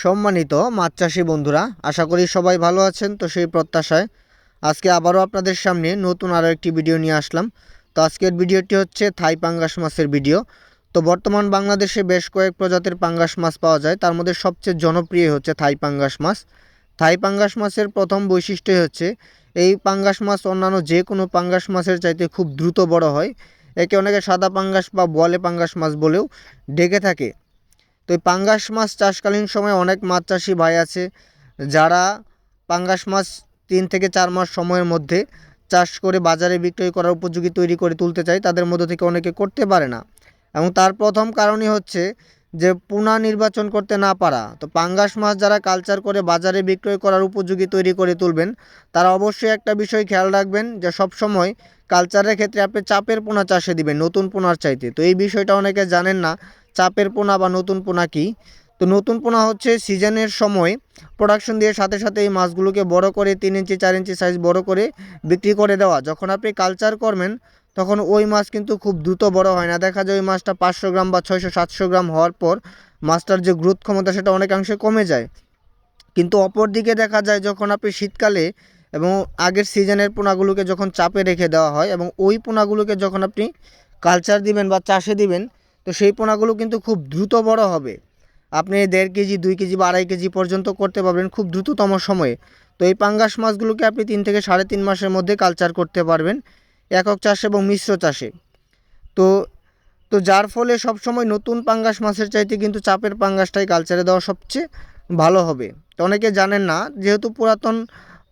সম্মানিত মাছ চাষি বন্ধুরা, আশা করি সবাই ভালো আছেন, তো সেই প্রত্যাশায় আজকে আবারও আপনাদের সামনে নতুন আরও একটি ভিডিও নিয়ে আসলাম। তো আজকের ভিডিওটি হচ্ছে থাই পাঙ্গাস মাছের ভিডিও। তো বর্তমান বাংলাদেশে বেশ কয়েক প্রজাতির পাঙ্গাস মাছ পাওয়া যায়, তার মধ্যে সবচেয়ে জনপ্রিয় হচ্ছে থাই পাঙ্গাস মাছ। থাই পাঙ্গাস মাছের প্রথম বৈশিষ্ট্যই হচ্ছে, এই পাঙ্গাস মাছ অন্যান্য যে কোনো পাঙ্গাস মাছের চাইতে খুব দ্রুত বড় হয়। একে অনেকে সাদা পাঙ্গাস বা বলে পাঙ্গাস মাছ বলেও ডেকে থাকে। তো এই পাঙ্গাস মাছ চাষকালীন সময় অনেক মাছ চাষি ভাই আছে, যারা পাঙ্গাস মাছ তিন থেকে চার মাস সময়ের মধ্যে চাষ করে বাজারে বিক্রয় করার উপযোগী তৈরি করে তুলতে চায়, তাদের মধ্য থেকে অনেকে করতে পারে না। এবং তার প্রথম কারণই হচ্ছে যে পুনা নির্বাচন করতে না পারা। তো পাঙ্গাস মাছ যারা কালচার করে বাজারে বিক্রয় করার উপযোগী তৈরি করে তুলবেন, তারা অবশ্যই একটা বিষয় খেয়াল রাখবেন যে সব সময় কালচারের ক্ষেত্রে আপনি চাপের পোনা চাষে দিবেন, নতুন পোনার চাইতে। তো এই বিষয়টা অনেকে জানেন না চাপের পোনা বা নতুন পোনা কি? তো নতুন পোনা হচ্ছে সিজনের সময় প্রোডাকশন দিয়ে সাথে সাথে এই মাছগুলোকে বড় করে তিন ইঞ্চি, চার ইঞ্চি সাইজ বড় করে বিক্রি করে দেওয়া। যখন আপনি কালচার করবেন, তখন ওই মাছ কিন্তু খুব দ্রুত বড় হয় না। দেখা যায় ওই মাছটা পাঁচশো গ্রাম বা ছয়শো, সাতশো গ্রাম হওয়ার পর মাছটার যে গ্রোথ ক্ষমতা সেটা অনেকাংশে কমে যায়। কিন্তু অপর দিকে দেখা যায় যখন আপনি শীতকালে এবং আগের সিজনের পোনাগুলোকে যখন চাপে রেখে দেওয়া হয় এবং ওই পোনাগুলোকে যখন আপনি কালচার দিবেন বা চাষে দিবেন তো সেই পোনাগুলো কিন্তু খুব দ্রুত বড় হবে। আপনি দেড় কেজি, দুই কেজি বা আড়াই কেজি পর্যন্ত করতে পারবেন খুব দ্রুততম সময়ে। তো এই পাঙ্গাস মাছগুলোকে আপনি তিন থেকে সাড়ে তিন মাসের মধ্যে কালচার করতে পারবেন একক চাষে এবং মিশ্র চাষে। তো তো যার ফলে সবসময় নতুন পাঙ্গাস মাছের চাইতে কিন্তু চাপের পাঙ্গাসটাই কালচারে দেওয়া সবচেয়ে ভালো হবে। তো অনেকে জানেন না, যেহেতু পুরাতন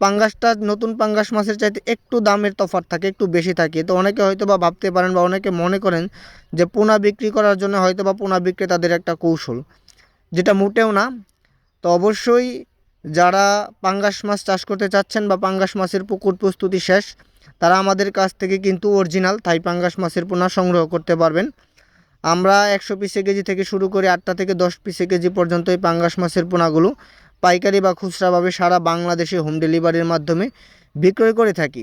পাঙ্গাসটা নতুন পাঙ্গাস মাছের চাইতে একটু দামের তফাৎ থাকে, একটু বেশি থাকে। তো অনেকে হয়তো বা ভাবতে পারেন বা অনেকে মনে করেন যে পোনা বিক্রি করার জন্য হয়তো বা পোনা বিক্রেতাদের একটা কৌশল, যেটা মোটেও না। তো অবশ্যই যারা পাঙ্গাস মাছ চাষ করতে চাচ্ছেন বা পাঙ্গাস মাছের পুকুর প্রস্তুতি শেষ, তারা আমাদের কাছ থেকে কিন্তু অরিজিনাল থাই পাঙ্গাস মাছের পোনা সংগ্রহ করতে পারবেন। আমরা একশো পিসে কেজি থেকে শুরু করে আটটা থেকে দশ পিসে কেজি পর্যন্ত এই পাঙ্গাস মাছের পোনাগুলো পাইকারি বা খুচরাভাবে সারা বাংলাদেশে হোম ডেলিভারির মাধ্যমে বিক্রয় করে থাকি।